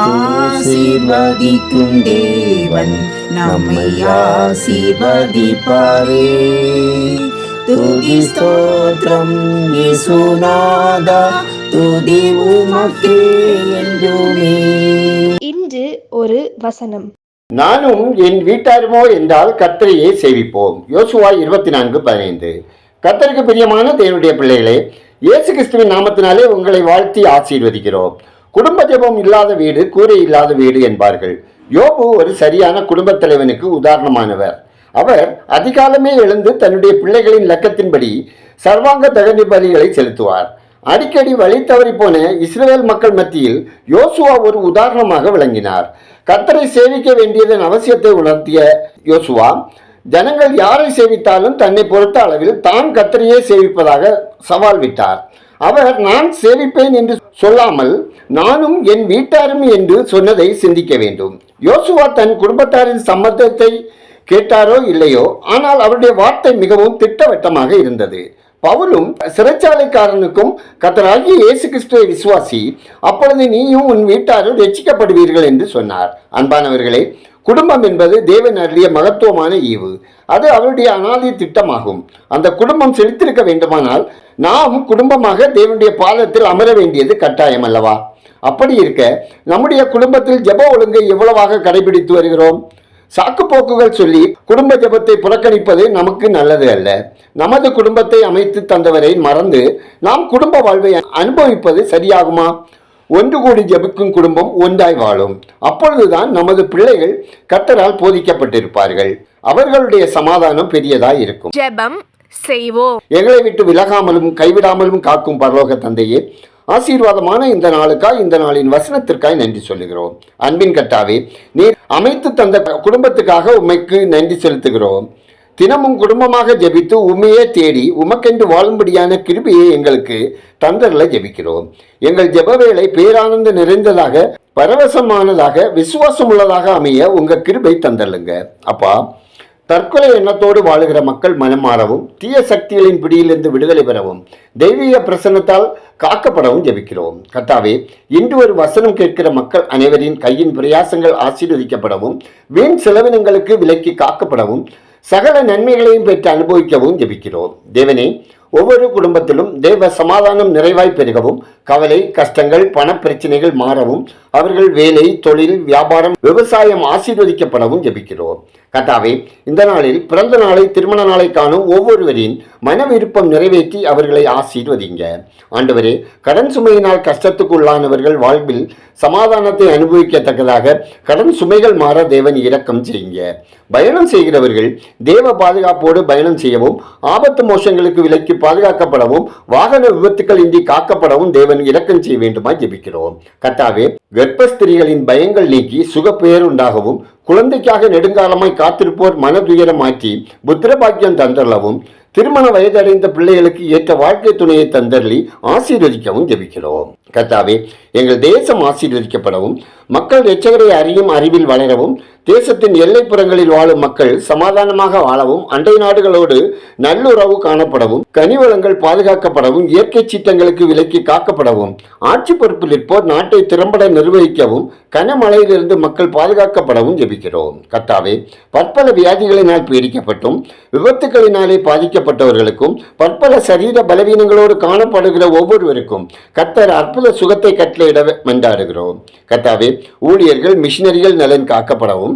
ஆசீர்வதிக்கும் தேவன் நம்மை ஆசீர்வதிப்பாரே. துதி ஸ்தோத்திரம் இயேசுநாதா துதி உமக்கே என்றுமே. இன்று ஒரு வசனம். நானும் என் வீட்டாருமோ என்றால் கர்த்தரையே சேவிப்போம். யோசுவா இருபத்தி நான்கு பதினைந்து. கர்த்தருக்கு பிரியமான தேவனுடைய பிள்ளைகளே இயேசு கிறிஸ்துவின் நாமத்தினாலே உங்களை வாழ்த்தி ஆசீர்வதிக்கிறோம். குடும்ப ஜெபம் இல்லாத வீடு கூரை இல்லாத வீடு என்பார்கள். யோபு ஒரு சரியான குடும்பத் தலைவனுக்கு உதாரணமானவர். அவர் அதிகாலமே எழுந்து தன்னுடைய பிள்ளைகளின் லக்கத்தின்படி சர்வாங்க தகனி பலிகளை செலுத்துவார். அடிக்கடி வழி தவறி போன இஸ்ரேல் மக்கள் மத்தியில் யோசுவா ஒரு உதாரணமாக விளங்கினார். கத்தரை சேவிக்க வேண்டியதன் அவசியத்தை உணர்த்திய யோசுவா ஜனங்கள் யாரை சேவித்தாலும் தன்னை பொறுத்த அளவில் தான் கத்தரையே சேவிப்பதாக சவால் விட்டார். அவர் நான் சேவிப்பேன் என்று சொல்லாமல் நானும் என் வீட்டாரும் என்று சொன்னதை சிந்திக்க வேண்டும். யோசுவா தன் குடும்பத்தாரின் சம்மதத்தை கேட்டாரோ இல்லையோ? ஆனால் அவருடைய வார்த்தை மிகவும் திட்டவட்டமாக இருந்தது. பவுலும் சிறைச்சாலைக்காரனுக்கும் கத்தராகிய இயேசு கிறிஸ்துவை விசுவாசி அப்பொழுது நீயும் உன் வீட்டாரும் ரட்சிக்கப்படுவீர்கள் என்று சொன்னார். அன்பானவர்களே குடும்பம் என்பது தேவன் அருளிய மகத்துவமான ஈவு. அது அவருடைய அனாதி திட்டமாகும். அந்த குடும்பம் செழித்திருக்க வேண்டுமானால் நாம் குடும்பமாக தேவனுடைய பாதத்தில் அமர வேண்டியது கட்டாயம் அல்லவா? அப்படி இருக்க நம்முடைய குடும்பத்தில் ஜப ஒழுங்கை எவ்வளவாக கடைபிடித்து வருகிறோம்? சாக்கு போக்குகள் சொல்லி குடும்ப ஜெபத்தை புறக்கணிப்பது நமக்கு நல்லது அல்ல. நமது குடும்பத்தை அமைத்து தந்தவரை மறந்து நாம் குடும்ப வாழ்வை அனுபவிப்பது சரியாகுமா? ஒன்று கூடி ஜெபிக்கும் குடும்பம் ஒன்றாய் வாழும். அப்பொழுதுதான் நமது பிள்ளைகள் கத்தரால் போதிக்கப்பட்டிருப்பார்கள். அவர்களுடைய சமாதானம் பெரியதாய் இருக்கும். ஜெபம் செய்வோம். எங்களை விட்டு விலகாமலும் கைவிடாமலும் காக்கும் பரலோக தந்தையே ஆசீர்வாதமான இந்த நாளுக்காய் இந்த நாளின் வசனத்திற்காய் நன்றி சொல்லுகிறோம். அன்பின் கட்டாவே நீர் அமைத்து தந்த குடும்பத்துக்காக உமைக்கு நன்றி செலுத்துகிறோம். தினமும் குடும்பமாக ஜெபித்து உண்மையே தேடி உமக்கென்று வாழும்படியான கிருபியை எங்களுக்கு தந்தரில் ஜெபிக்கிறோம். எங்கள் ஜெப வேலை பேரானந்த நிறைந்ததாக பரவசமானதாக விசுவாசம் உள்ளதாக அமைய உங்கள் கிருபை தந்தள்ளுங்க அப்பா தற்கொலை எண்ணத்தோடு வாழுகிற மக்கள் மனம் மாறவும் தீய சக்திகளின் பிடியிலிருந்து விடுதலை பெறவும் தெய்வீக பிரசன்னத்தால் காக்கப்படவும் ஜெபிக்கிறோம். கத்தாவே இன்று ஒரு வசனம் கேட்கிற மக்கள் அனைவரின் கையின் பிரயாசங்கள் ஆசீர்வதிக்கப்படவும் வீண் செலவினங்களுக்கு விலக்கி காக்கப்படவும் சகல நன்மைகளையும் பெற்று அனுபவிக்கவும் ஜெபிக்கிறோம். தேவனே ஒவ்வொரு குடும்பத்திலும் தேவ சமாதானம் நிறைவாய் பெருகவும் கவலை கஷ்டங்கள் பணப்பிரச்சனைகள் மாறவும் அவர்கள் வேலை தொழில் வியாபாரம் விவசாயம் ஆசீர்வதிக்கப்படவும் ஜெபிக்கிறோம். கட்டாவே இந்த நாளில் பிறந்த நாளை திருமண நாளை காணும் ஒவ்வொருவரின் மன விருப்பம் நிறைவேற்றி அவர்களை ஆசீர்வதிங்க. ஆண்டவரே கடன் சுமையினால் கஷ்டத்துக்குள்ளானவர்கள் வாழ்வில் சமாதானத்தை அனுபவிக்கத்தக்கதாக கடன் சுமைகள் மாற தேவன் இரக்கம் செய்யுங்க. பயணம் செய்கிறவர்கள் தேவ பாதுகாப்போடு பயணம் செய்யவும் ஆபத்து மோசங்களுக்கு விலக்கி பாதுகாக்கப்படவும் வாகன விபத்துக்கள் இன்றி காக்கப்படவும் தேவன் இரக்கம் செய்ய வேண்டுமா ஜெபிக்கிறோம். கத்தாவே கர்ப்பஸ்திரிகளின் பயங்கள் நீக்கி சுகப்பெயர் உண்டாகவும் குழந்தைக்காக நெடுங்காலமாய் காத்திருப்போர் மனதுயரம் மாற்றி புத்திரபாக்கியம் தந்தள்ளவும் திருமண வயதடைந்த பிள்ளைகளுக்கு ஏற்ற வாழ்க்கை துணையை தந்தள்ளி ஆசீர்வதிக்கவும் ஜெபிக்கிறோம். கத்தாவே எங்கள் தேசம் ஆசீர்வதிக்கப்படவும் மக்கள் எச்சகரை அறியும் அறிவில் வளரவும் தேசத்தின் எல்லைப்புறங்களில் வாழும் மக்கள் சமாதானமாக வாழவும் அண்டை நாடுகளோடு நல்லுறவு காணப்படவும் கனிவளங்கள் பாதுகாக்கப்படவும் இயற்கை சீட்டங்களுக்கு விலக்கி காக்கப்படவும் ஆட்சி பொறுப்பில் இருப்போர் நாட்டை திறம்பட நிர்வகிக்கவும் கனமழையிலிருந்து மக்கள் பாதுகாக்கப்படவும் ஜெபிக்கிறோம். கத்தாவே பற்பல வியாதிகளினால் பீடிக்கப்பட்டும் விபத்துகளினாலே பாதிக்கப்பட்டவர்களுக்கும் பற்பல சரீர பலவீனங்களோடு காணப்படுகிற ஒவ்வொருவருக்கும் கத்தர் அற்புத சுகத்தை கட்டளையிட மன்றாடுகிறோம். கத்தாவே ஊழியர்கள் மிஷினரிகள் நலன் காக்கப்படவும்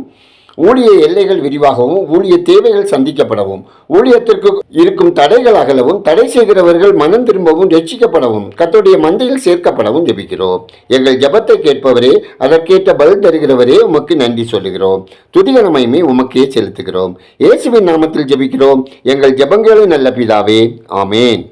ஊழிய எல்லைகள் விரிவாகவும் ஊழிய தேவைகள் சந்திக்கப்படவும் ஊழியத்திற்கு இருக்கும் தடைகள் அகலவும் தடை செய்கிறவர்கள் மனம் திரும்பவும் ரட்சிக்கப்படவும் கத்தோடைய மந்தையில் சேர்க்கப்படவும் ஜெபிக்கிறோம். எங்கள் ஜெபத்தை கேட்பவரே அதற்கேற்ற பதில் தருகிறவரே உமக்கு நன்றி சொல்லுகிறோம். துதிகனமையுமே உமக்கே செலுத்துகிறோம். இயேசுவின் நாமத்தில் ஜெபிக்கிறோம். எங்கள் ஜெபங்களும் நல்ல பிதாவே. ஆமேன்.